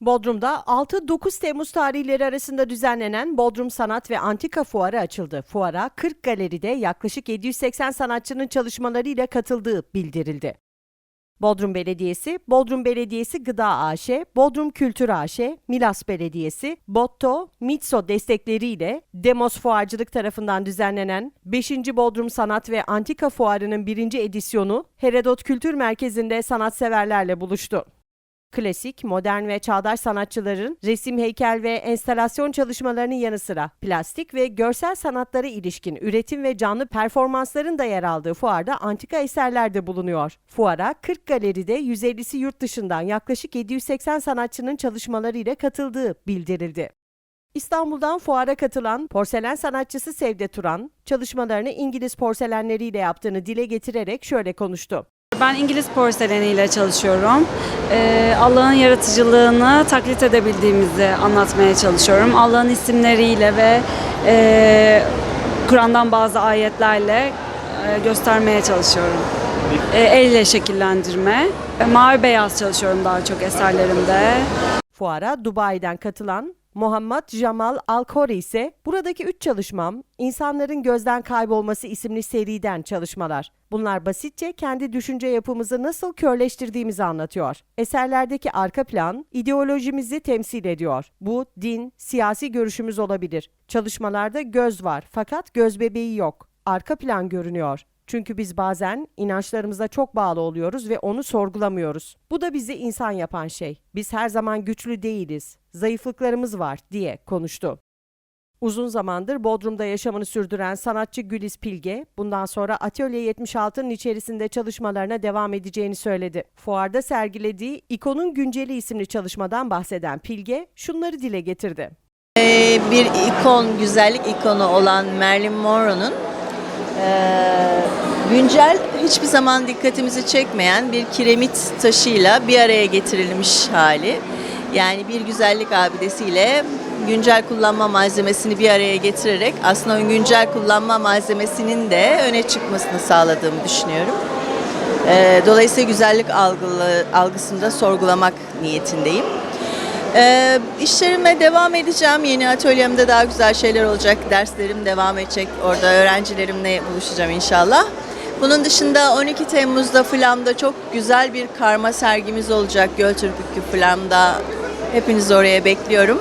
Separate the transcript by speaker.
Speaker 1: Bodrum'da 6-9 Temmuz tarihleri arasında düzenlenen Bodrum Sanat ve Antika Fuarı açıldı. Fuara 40 galeride yaklaşık 780 sanatçının çalışmalarıyla katıldığı bildirildi. Bodrum Belediyesi, Bodrum Belediyesi Gıda AŞ, Bodrum Kültür AŞ, Milas Belediyesi, Botto, Mitso destekleriyle Demos Fuarcılık tarafından düzenlenen 5. Bodrum Sanat ve Antika Fuarı'nın birinci edisyonu Herodot Kültür Merkezi'nde sanatseverlerle buluştu. Klasik, modern ve çağdaş sanatçıların resim, heykel ve enstalasyon çalışmalarının yanı sıra plastik ve görsel sanatlara ilişkin üretim ve canlı performansların da yer aldığı fuarda antika eserler de bulunuyor. Fuara 40 galeride 150'si yurt dışından yaklaşık 780 sanatçının çalışmalarıyla katıldığı bildirildi. İstanbul'dan fuara katılan porselen sanatçısı Sevde Turan, çalışmalarını İngiliz porselenleriyle yaptığını dile getirerek şöyle konuştu.
Speaker 2: Ben İngiliz porseleniyle çalışıyorum. Ee, Allah'ın yaratıcılığını taklit edebildiğimizi anlatmaya çalışıyorum. Allah'ın isimleriyle ve e, Kur'an'dan bazı ayetlerle e, göstermeye çalışıyorum. E, elle şekillendirme. E, mavi beyaz çalışıyorum daha çok eserlerimde.
Speaker 1: Fuara Dubai'den katılan Muhammed Jamal Alkori ise buradaki üç çalışmam İnsanların Gözden Kaybolması isimli seriden çalışmalar. Bunlar basitçe kendi düşünce yapımızı nasıl körleştirdiğimizi anlatıyor. Eserlerdeki arka plan ideolojimizi temsil ediyor. Bu din, siyasi görüşümüz olabilir. Çalışmalarda göz var fakat göz bebeği yok. Arka plan görünüyor. Çünkü biz bazen inançlarımıza çok bağlı oluyoruz ve onu sorgulamıyoruz. Bu da bizi insan yapan şey. Biz her zaman güçlü değiliz. Zayıflıklarımız var diye konuştu. Uzun zamandır Bodrum'da yaşamını sürdüren sanatçı Güliz Pilge, bundan sonra Atölye 76'nın içerisinde çalışmalarına devam edeceğini söyledi. Fuarda sergilediği İkonun Günceli isimli çalışmadan bahseden Pilge, şunları dile getirdi.
Speaker 3: Ee, bir ikon, güzellik ikonu olan Marilyn Monroe'nun güncel hiçbir zaman dikkatimizi çekmeyen bir kiremit taşıyla bir araya getirilmiş hali. Yani bir güzellik abidesiyle güncel kullanma malzemesini bir araya getirerek aslında güncel kullanma malzemesinin de öne çıkmasını sağladığımı düşünüyorum. Eee, Dolayısıyla güzellik algılı, algısını da sorgulamak niyetindeyim. Ee, işlerime devam edeceğim. Yeni atölyemde daha güzel şeyler olacak. Derslerim devam edecek. Orada öğrencilerimle buluşacağım inşallah. Bunun dışında 12 Temmuz'da Flam'da çok güzel bir karma sergimiz olacak. Göltürk Flam'da. Hepinizi oraya bekliyorum.